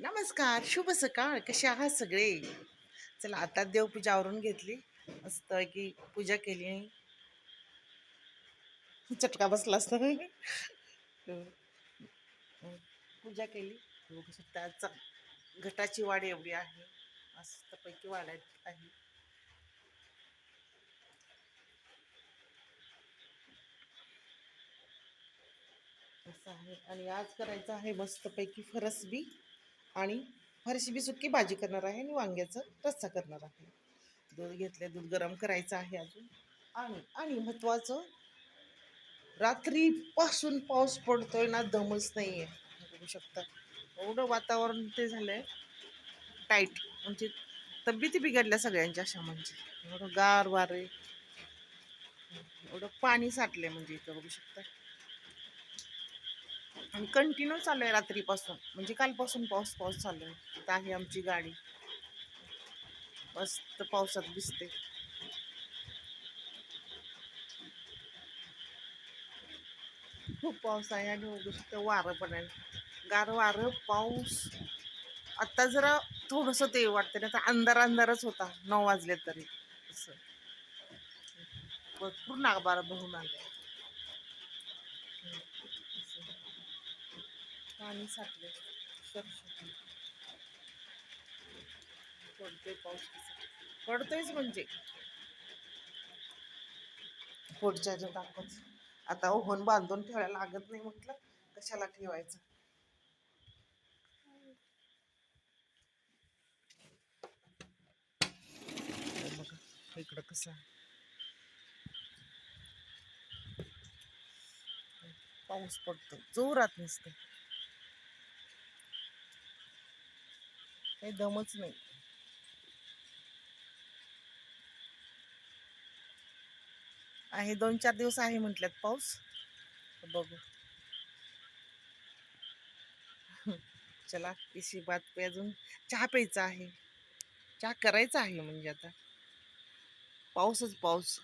नमस्कार शुभ सकाळ. कसे आहात सगळे? चला आता देवपूजा आवरून घेतली. मस्त की पूजा केली. चटका बसला असता. पूजा केली. बघू शकता घटाची वाढ एवढी आहे. मस्तपैकी वाढत आहे. असं आहे. आणि आज करायचं आहे मस्तपैकी फरसबी. आणि फरशी बी सुकी भाजी करणार आहे आणि वांग्याचं रस्सा करणार आहे. दूध घेतले दूध गरम करायचं आहे अजून. आणि आणि महत्त्वाचं रात्रीपासून पाऊस पडतोय ना दमच नाही आहे बघू शकता. एवढं वातावरण ते झालंय. टाईट म्हणजे तब्येती बिघडल्या सगळ्यांच्या अशा म्हणजे. एवढं गार वारे. एवढं पाणी साठलंय म्हणजे इथं बघू शकता. आणि कंटिन्यू चालू आहे रात्रीपासून. म्हणजे कालपासून पाऊस पाऊस चालू आहे. इथं आहे आमची गाडी. मस्त पावसात दिसते खूप पाऊस आहे आणि बघू वारं पण आहे. गार वारं पाऊस. आत्ता जरा थोडंसं ते वाटतं ना तर अंधार अंधारच होता. नऊ वाजले तरी. असं. भरपूर नागबारा बघून आहे पाणी साठले. पडतोय पाऊस पडतोयच म्हणजे पुढच्या ह्याच्यात दाखवच आता ओव्हन बांधून ठेवायला लागत नाही म्हटलं कशाला ठेवायचं इकडं कसं. पाऊस पडतो जोरात नसते काही दमच नाही. आहे दोन चार दिवस आहे म्हटल्यात पाऊस. बघू. चला इशी बात पे अजून चहा प्यायचा आहे. चहा करायचा आहे म्हणजे आता. पाऊसच पाऊस.